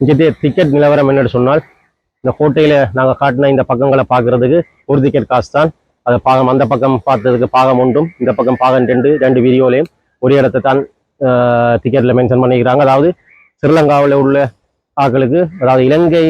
இங்கே டிக்கெட் நிலவரம் என்னன்னு சொன்னால் இந்த கோட்டையில் நாங்கள் காட்டின இந்த பக்கங்களை பார்க்கறதுக்கு ஒரு டிக்கெட் காசு தான் அதை பாகம் அந்த பக்கம் பார்த்ததுக்கு பாகம் ஒன்றும் இந்த பக்கம் பாகம் ரெண்டு ரெண்டு வீடியோலையும் ஒரு இடத்தை தான் டிக்கெட்டில் மென்ஷன் பண்ணிக்கிறாங்க. அதாவது ஸ்ரீலங்காவில் உள்ள ஆக்களுக்கு அதாவது இலங்கை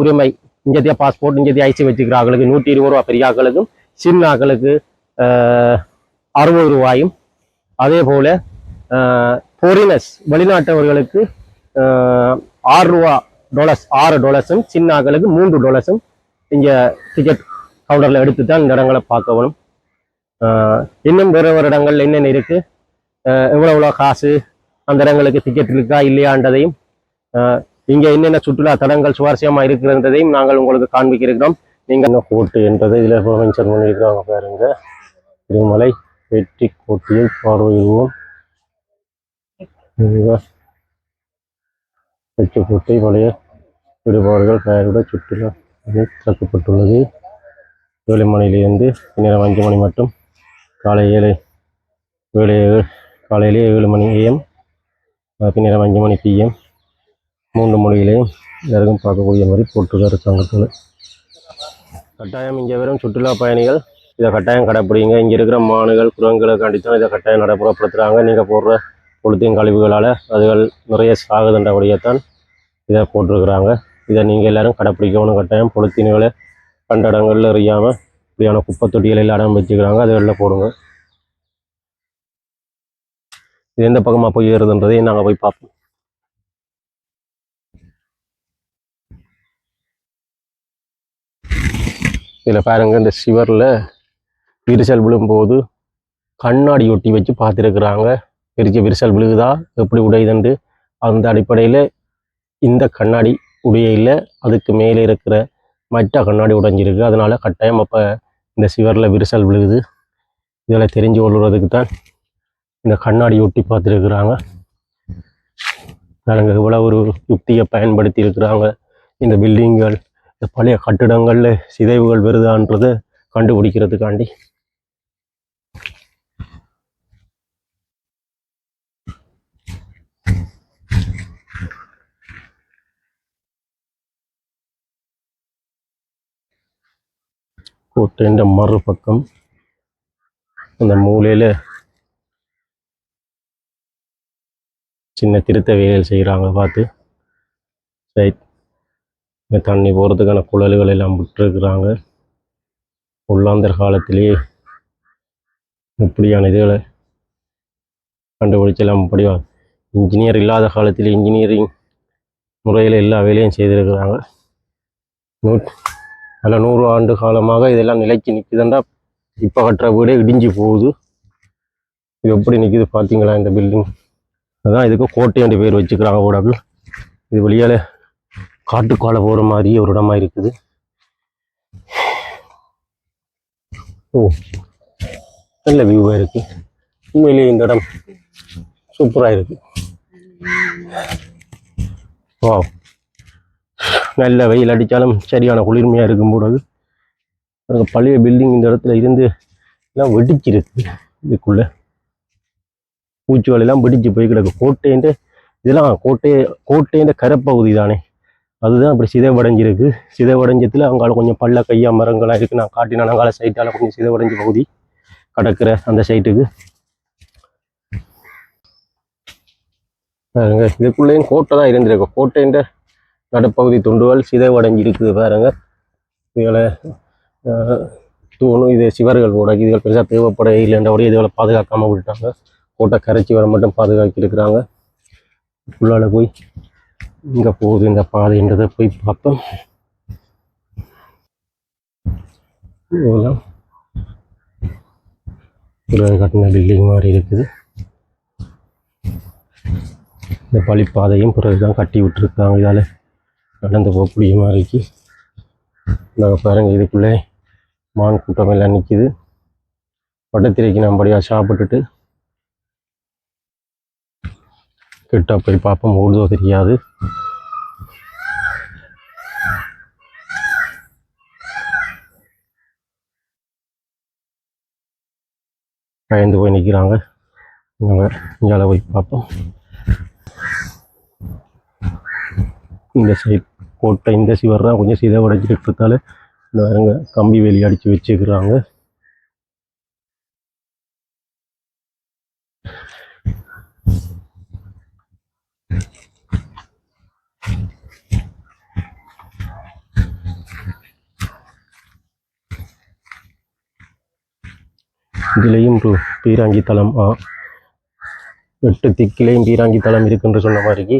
உரிமை இந்திய பாஸ்போர்ட் இந்திய ஐசி வச்சுக்கிற ஆக்களுக்கு நூற்றி இருபது ரூபா பெரிய ஆக்களுக்கும் சின்ன ஆக்களுக்கு அறுபது ரூபாயும். அதே போல ஃபாரினர்ஸ் வெளிநாட்டவர்களுக்கு ஆறு ரூபா டாலர்ஸ் ஆறு டாலர்ஸும் சின்ன ஆக்களுக்கு மூன்று டாலர்ஸும் இங்கே டிக்கெட் கவுண்டரில் எடுத்து தான் இந்த இடங்களை பார்க்கணும் இன்னும் வேறு ஒரு இடங்கள் என்னென்ன இருக்குது எவ்வளோ எவ்வளோ காசு அந்த இடங்களுக்கு டிக்கெட் இருக்கா இல்லையான்றதையும் இங்கே என்னென்ன சுற்றுலா தலங்கள் சுவாரஸ்யமாக இருக்கிறதையும் நாங்கள் உங்களுக்கு காண்பிக்கிறோம். நீங்கள் என்ன கோட்டு என்றதை இதில் மென்ஷன் பண்ணியிருக்காங்க பாருங்க. திருமலை வெற்றி கோட்டையை பார்வையிடுவோம். வெற்றி போட்டு பழைய விடுபவர்கள் பெயருட சுற்றுலா திறக்கப்பட்டுள்ளது. ஏழு மணியிலிருந்து நேரம் அஞ்சு மணி மட்டும். காலை ஏழு ஏழு ஏழு- காலையிலே ஏழு மணி ஏஎம் பின்னர் அஞ்சு மணி பிஎம் மூன்று மொழியிலையும் எல்லாருக்கும் பார்க்கக்கூடிய மாதிரி போட்டுருக்காரு சங்கத்தில் கட்டாயம் இங்கே வெறும் சுற்றுலா பயணிகள் இதை கட்டாயம் கடைப்பிடிங்க. இங்கே இருக்கிற மானுகள் குரங்குகளுக்காண்டி தான் இதை கட்டாயம் நடைமுறைப்படுத்துகிறாங்க நீங்கள் போடுற பொழுத்தின் கழிவுகளால் அதுகள் நிறைய சாகுதுன்றபடியே தான் இதை போட்டிருக்கிறாங்க. இதை நீங்கள் எல்லாரும் கடைப்பிடிக்கணும் கட்டாயம். பொழுத்தின்களை கண்ட இடங்களில் எறியாமல் இப்படியான குப்பை தொட்டிகள் எல்லாம் இடம் வச்சுக்கிறாங்க அதுகளில் போடுங்க. இது எந்த பக்கமாக போய் ஏறுதுன்றதையும் நாங்கள் போய் பார்ப்போம். இதில் பாருங்க இந்த சிவரில் விரிசல் விழும்போது கண்ணாடி ஒட்டி வச்சு பார்த்துருக்குறாங்க. பெரிய விரிசல் விழுகுதா? எப்படி உடையுதுண்டு அந்த அடிப்படையில் இந்த கண்ணாடி உடையில அதுக்கு மேலே இருக்கிற மற்ற கண்ணாடி உடைஞ்சிருக்கு. அதனால் கட்டாயம் அப்போ இந்த சிவரில் விரிசல் விழுகுது. இதில் தெரிஞ்சு கொள்வதுக்கு தான் இந்த கண்ணாடி ஒட்டி பார்த்துருக்குறாங்க. நாங்கள் இவ்வளோ ஒரு யுக்தியை பயன்படுத்தி இருக்கிறாங்க. இந்த பில்டிங்கள் இந்த பழைய கட்டிடங்கள்ல சிதைவுகள் வருதான்றதை கண்டுபிடிக்கிறதுக்காண்டி. கோட்டைன்ற മറുപക്കം அந்த மூலையில் சின்ன திருத்த வேலைகள் செய்கிறாங்க பார்த்து. ரைட் இந்த தண்ணி போகிறதுக்கான குழல்கள் எல்லாம் விட்டுருக்குறாங்க. உள்ளாந்தர் காலத்திலேயே இப்படியான இதுகளை கண்டுபிடிச்செல்லாம் இப்படியா இன்ஜினியர் இல்லாத காலத்தில் இன்ஜினியரிங் முறையில் எல்லா வேலையும் செய்திருக்கிறாங்க. நூ அதில் நூறு ஆண்டு காலமாக இதெல்லாம் நிலைக்கு நிற்குதுன்றா இப்போ கட்டுற வீடே இடிஞ்சு போகுது. இது எப்படி நிற்குது பார்த்தீங்களா இந்த பில்டிங் அதான் இதுக்கு கோட்டையாண்டு பேர் வச்சுக்கிறாங்க ஊடகள் இது வெளியால் காட்டுக்கால போகிற மாதிரி ஒரு இடமா இருக்குது. ஓ நல்ல வியூவாக இருக்கு. உண்மையிலேயே இந்த இடம் சூப்பராக இருக்கு. வா நல்ல வெயில் அடித்தாலும் சரியான குளிர்மையாக இருக்கும் போது அங்கே பழைய பில்டிங் இந்த இடத்துல இருந்து எல்லாம் வெடிச்சிருக்கு. இதுக்குள்ளே பூச்சி வலையெல்லாம் வெடிச்சு போய் கிடக்கு. கோட்டைன்ற இதெல்லாம் கோட்டை கோட்டைன்ற கரப்பகுதி தானே. அதுதான் அப்படி சிதைவடைஞ்சிருக்கு. சிதைவடைஞ்சத்தில் அங்கால கொஞ்சம் பள்ள கையா மரங்களாக இருக்குது நான் காட்டின அங்கால சைட்டால கொஞ்சம் சிதைவடைஞ்ச பகுதி கடக்கிற அந்த சைட்டுக்கு. இதுக்குள்ளேயும் கோட்டை தான் இருந்திருக்கு. கோட்டைன்ற நடுப்பகுதி துண்டுகள் சிதைவடைஞ்சிருக்குது பாருங்க. இதுகளை தூணும் இது சிவர்கள் கூட இதுகள் பெருசாக தேவைப்பட இல்லைன்றபடி இதுகளை பாதுகாக்காமல் விட்டுட்டாங்க. கோட்டை கரைச்சி வர மட்டும் பாதுகாக்கி இருக்கிறாங்க. உள்ளால போய் இங்கே போகுது இந்த பாதைன்றதை போய் பார்த்தோம். இதெல்லாம் பிறகு கட்டின பில்டிங் மாதிரி இருக்குது. இந்த பழிப்பாதையும் பிறகு தான் கட்டி விட்டுருக்காங்க இதால். நடந்து போகக்கூடிய மாதிரிக்கு நாங்கள் பாருங்க இதுக்குள்ளே மான் கூட்டம் எல்லாம் நிற்கிது பட்டத்திரைக்கு நம்மபடியாக சாப்பிட்டுட்டு. கிட்ட போய் பார்ப்போம் ஓடுதோ தெரியாது. பயந்து போய் நிற்கிறாங்க நாங்கள் இங்கே போய் பார்ப்போம் இந்த சைட் கோட்டை இந்த சிவர் தான் கொஞ்சம் சிதவடைஞ்சிட்டு இருக்கிறதால இந்த பாருங்க கம்பி வேலி அடித்து வச்சுக்கிறாங்க. இதுலேயும் ஒரு பீராங்கி தளம் ஆ. எட்டு திக்கிலையும் பீராங்கி தளம் இருக்குன்ற சொன்ன மாதிரிக்கு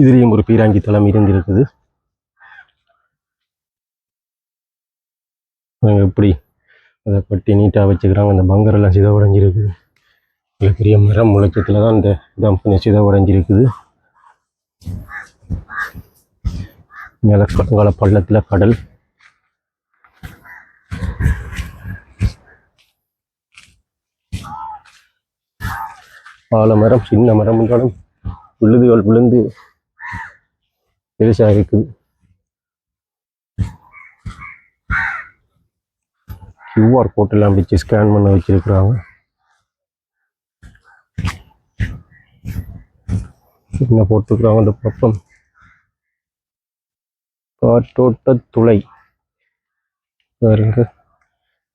இதுலேயும் ஒரு பீராங்கி தளம் இருந்திருக்குது. எப்படி அதை கட்டி நீட்டாக வச்சுக்கிறாங்க அந்த பங்கரெல்லாம் சிதவடைஞ்சிருக்குது. மிகப்பெரிய பெரிய மரம் முளைச்சத்தில் தான் இந்த இடம் கொஞ்சம் சிதவடைஞ்சிருக்குது. மேலே கடங்கால பள்ளத்தில் கடல். ஆல மரம் சின்ன மரம் என்றாலும் விழுதுகள் விழுந்து பெருசாக இருக்குது கியூஆர் கோட்டெல்லாம் வச்சு ஸ்கேன் பண்ண வச்சுருக்குறாங்க. என்ன போட்டிருக்கிறாங்க அந்த பக்கம்? காற்றோட்ட துளை. பாருங்க.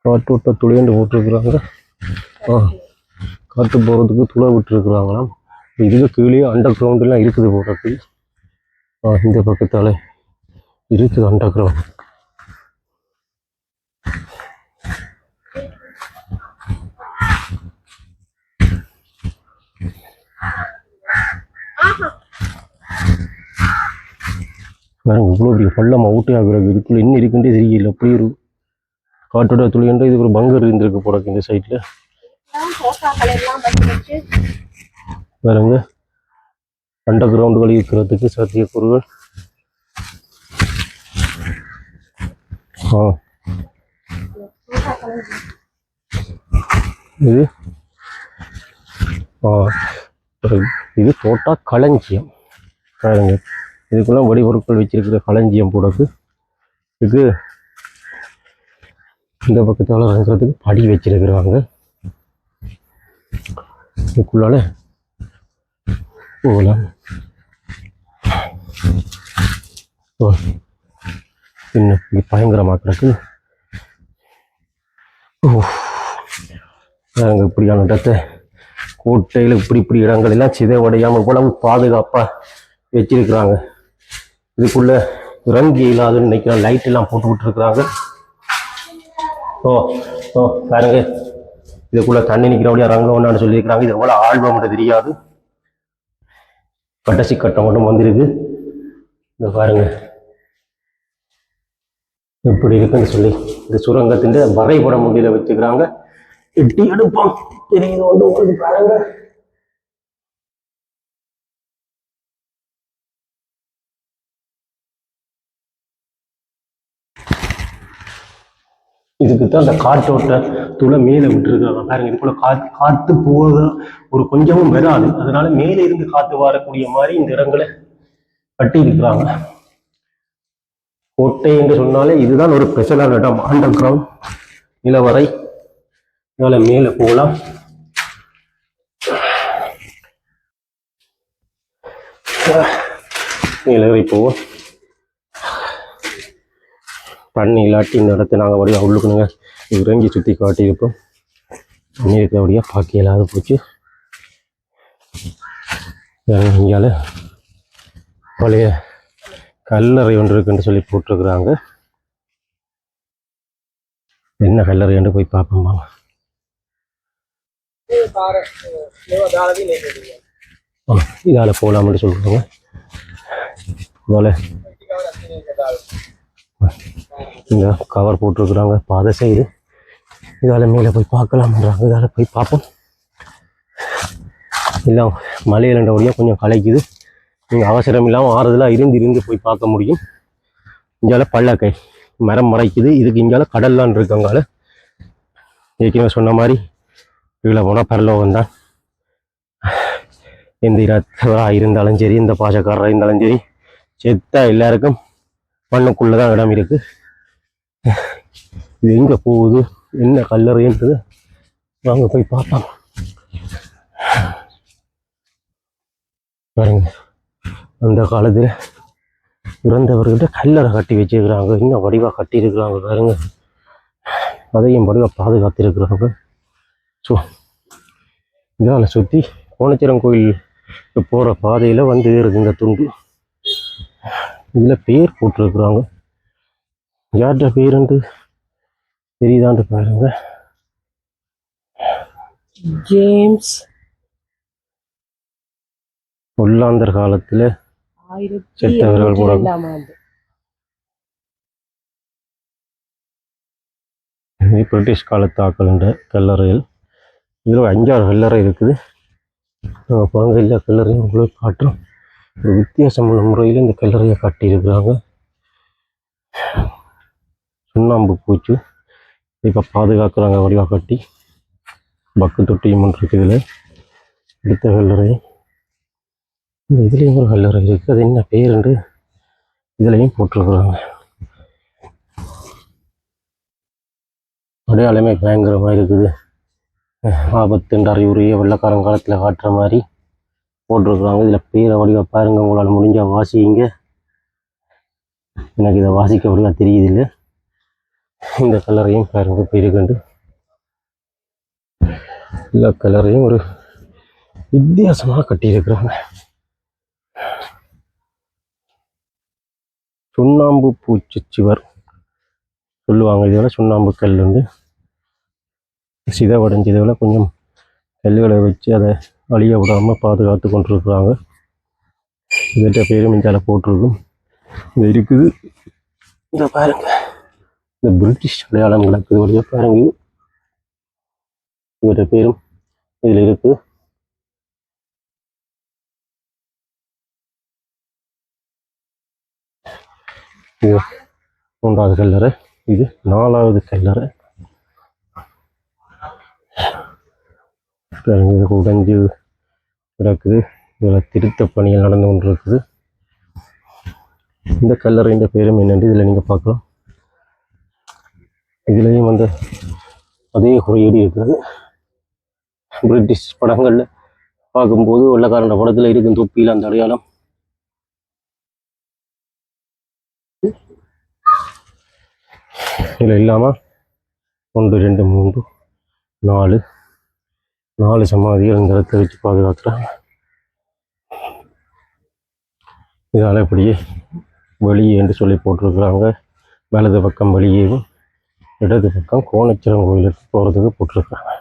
காற்றோட்ட துளைன்னு போட்டிருக்குறாங்க. ஆ காற்று போகிறதுக்கு துளை விட்டுருக்குறாங்களாம். இதுக்கு கீழே அண்டர் கிரவுண்டெல்லாம் இருக்குது போகிறதுக்கு இந்த பக்கத்தால் இருக்குது அண்டர் கிரவுண்ட் பாருங்க இவ்வளோ பெரிய பள்ளம் அவுட்டே ஆகுறது இதுக்குள்ள என்ன இருக்குன்றே தெரியல அப்படி ஒரு காற்றோட துளின்ற இது ஒரு பங்கர் இருந்திருக்கு போறக்கு இந்த வச்சு. பாருங்க அண்டர் கிரவுண்டுகள் இருக்கிறதுக்கு சாத்தியக்கூறுகள் ஆ இது இது தோட்டா களஞ்சியம் பாருங்க இதுக்குலாம் வடிபொருட்கள் வச்சிருக்கிற களஞ்சியம் போடக்கு இதுக்கு இந்த பக்கத்தால் இறங்குறதுக்கு படி வச்சிருக்கிறாங்க இதுக்குள்ளால போகலாம் ஓ இன்னும் பயங்கரமாக கிடக்கு ஓ இப்படியான இடத்தை கோட்டையில் இப்படி இப்படி இடங்கள் எல்லாம் சிதைவடையாமல் கூட பாதுகாப்பாக வச்சிருக்கிறாங்க. இதுக்குள்ள இறங்கி இல்லாதுன்னு நினைக்கிறேன் லைட் எல்லாம் போட்டு விட்டுருக்குறாங்க ஓ ஓ பாருங்க. இதுக்குள்ள தண்ணி நிற்கிறபடியா ரங்கம் ஒன்றான்னு சொல்லியிருக்கிறாங்க. இது எவ்வளோ ஆழ்வம்ன்ற தெரியாது. கடைசி கட்டம் மட்டும் வந்திருக்கு. இந்த பாருங்க. எப்படி இருக்குன்னு சொல்லி இந்த சுரங்கத்தின் வரைபடம் முடியல வச்சுக்கிறாங்க. எட்டி எடுப்போம். தெரியுது வந்து உங்களுக்கு பாருங்க. இதுக்கு தான் அந்த காற்றோட்ட துளை மேலே விட்டுருக்காங்க. பாருங்க இதுக்குள்ள காத்து காத்து போக ஒரு கொஞ்சமும் வராது. அதனால மேலே இருந்து காத்து வரக்கூடிய மாதிரி இந்த இடங்களை கட்டி இருக்கிறாங்க கோட்டை என்று சொன்னாலே இதுதான் ஒரு ஸ்பெஷலான இடம். அண்டர் கிரவுண்ட் நிலவரை இதனால மேலே போகலாம். மேலே போவோம். தண்ணி இல்லாட்டி இந்த இடத்த நாங்கள் வழியாக உள்ளுக்குனுங்க இறங்கி சுற்றி காட்டியிருப்போம். தண்ணி இருக்கிறபடியாக பார்க்க இல்லாத போச்சு. இங்கால பழைய கல்லறை ஒன்று இருக்குன்னு சொல்லி போட்டிருக்கிறாங்க. என்ன கல்லறை என்று போய் பார்ப்போம் வாங்க. இதால் போகலாம்னு சொல்கிறாங்க போல இங்கே கவர் போட்டிருக்கிறாங்க. பாதை சைடு இதால் மேலே போய் பார்க்கலாம்ன்றாங்க. இதால் போய் பார்ப்போம். இல்லை மலையிலண்டபடியாக கொஞ்சம் கலைக்குது. நீங்கள் அவசரம் இல்லாமல் ஆறுதலாக இருந்து இருந்து போய் பார்க்க முடியும். இங்கால பள்ளக்கை மரம் மறைக்குது. இதுக்கு இங்கால கடல்லான் இருக்கங்கால ஏற்கனவே சொன்ன மாதிரி இதில் போனால் பரலோகம் தான். எந்த இரத்தவராக இருந்தாலும் சரி இந்த பாசக்காரராக இருந்தாலும் சரி செத்தா எல்லாருக்கும் மண்ணுக்குள்ளே தான் இடம் இருக்குது இது எங்கே போகுது? என்ன கல்லறைன்றது வாங்க போய் பார்ப்போம். பாருங்க. அந்த காலத்தில் இறந்தவர்கிட்ட கல்லறை கட்டி வச்சிருக்கிறாங்க. இன்னும் வடிவாக கட்டியிருக்கிறாங்க பாருங்க. அதையும் வடிவாக பாதுகாத்திருக்கிறாங்க. ஸோ இதால் சுற்றி கோணச்சிரம் கோயில் போகிற பாதையில் வந்து ஏறுது இந்த துண்டு. இதில் பேர் போட்டிருக்கிறாங்க. யார்கிட்ட பேருண்டு தெரியுதான்ட்டு பாருங்க. ஜேம்ஸ். ஒல்லாந்தர் காலத்தில் செத்தவர்கள் கூட- இது பிரிட்டிஷ் காலத்து ஆக்கலுண்ட கல்லறைகள். இதில் அஞ்சாறு கல்லறை இருக்குது. நாங்கள் பாங்க எல்லா கல்லறையும் உங்களுக்கு காட்டுறோம். ஒரு வித்தியாசமுள்ள முறையில் இந்த கல்லறையை கட்டியிருக்கிறாங்க. சுண்ணாம்பு பூச்சு. இப்போ பாதுகாக்கிறாங்க வடிவாக கட்டி பக்கு தொட்டியும் ஒன்று இருக்குது இதில். அடுத்த கல்லறை. இந்த இதுலேயும் ஒரு கல்லறை இருக்குது அது என்ன பேருண்டு இதுலேயும் போட்டிருக்குறாங்க. அடையாளமே பயங்கரமாக இருக்குது. ஆபத்துன்ற அறிகுறியை வெள்ளக்காரங்காலத்தில் காட்டுற மாதிரி போட்டிருக்குறாங்க. இதில் பேரை வடிவாக பாருங்க. உங்களால் முடிஞ்ச வாசிங்க. எனக்கு இதை வாசிக்க வடிவா தெரியுது இல்லை. இந்த கலரையும் பாருங்க பேருக்கண்டு எல்லா கலரையும் ஒரு வித்தியாசமாக கட்டியிருக்கிறாங்க. சுண்ணாம்பு பூச்சி சுவர் சொல்லுவாங்க. இதோட சுண்ணாம்பு கல் வந்து சிதவடைஞ்சதில் கொஞ்சம் கல்லுகளை வச்சு அதை அழிய விடாமல் பாதுகாத்து கொண்டிருக்கிறாங்க. இதற்ற பேரும் இந்தால போட்டிருக்கும். இது இருக்குது. இந்த பாருங்கள் இந்த பிரிட்டிஷ் அடையாளம் கிடக்குது வழியாக பாருங்க. இவருடைய பேரும் இதில் இருக்கு. மூன்றாவது கல்லறை. இது நாலாவது கல்லறை. பாருங்க, உடைஞ்சு கிடக்குது இதில் திருத்த பணிகள் நடந்து கொண்டு இருக்குது இந்த கல்லறைன்ற பேரும் என்னென்று இதில் நீங்கள் பார்க்கலாம். இதுலேயும் வந்து அதே குறியீடு இருக்கிறது. பிரிட்டிஷ் படங்களில் பார்க்கும்போது வெள்ளக்காரன் படத்தில் இருக்கும் தொப்பியில் அந்த அடையாளம். இதில் இல்லாமல் ஒன்று ரெண்டு மூன்று நாலு நாலு சமாதிகள் இந்த இடத்துல வச்சு பாதுகாக்கிறாங்க. இதால் இப்படியே வெளியே என்று சொல்லி போட்டிருக்கிறாங்க. வலது பக்கம் வெளியேவும் இடது பக்கம் கோணச்சிரம் கோயிலுக்கு போகிறதுக்கு போட்டிருக்காங்க.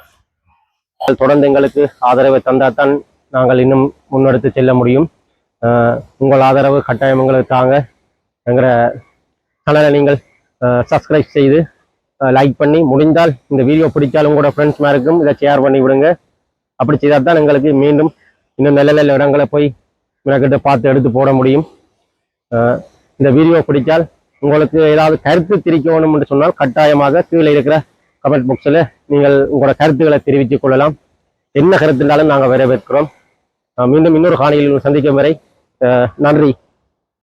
தொடர்ந்து எங்களுக்கு ஆதரவை தந்தால் தான் நாங்கள் இன்னும் முன்னெடுத்து செல்ல முடியும். உங்கள் ஆதரவு கட்டாயம் எங்களுக்கு தாங்க. எங்கிற சேனலை நீங்கள் சப்ஸ்கிரைப் செய்து லைக் பண்ணி முடிந்தால் இந்த வீடியோ பிடிச்சாலும் உங்களோட ஃப்ரெண்ட்ஸ் மேருக்கும் இதை ஷேர் பண்ணி விடுங்க. அப்படி செய்தால் தான் எங்களுக்கு மீண்டும் இன்னும் நல்ல நல்ல இடங்களை போய் மெனக்கிட்ட பார்த்து எடுத்து போட முடியும். இந்த வீடியோ பிடிச்சால் உங்களுக்கு ஏதாவது கருத்து திரிக்கணும் என்று சொன்னால் கட்டாயமாக கீழே இருக்கிற கமெண்ட் பாக்ஸில் நீங்கள் உங்களோட கருத்துக்களை தெரிவித்துக் கொள்ளலாம். என்ன கருத்து இருந்தாலும் நாங்கள் வரவேற்கிறோம். மீண்டும் இன்னொரு காணியில் சந்திக்கும் வரை நன்றி.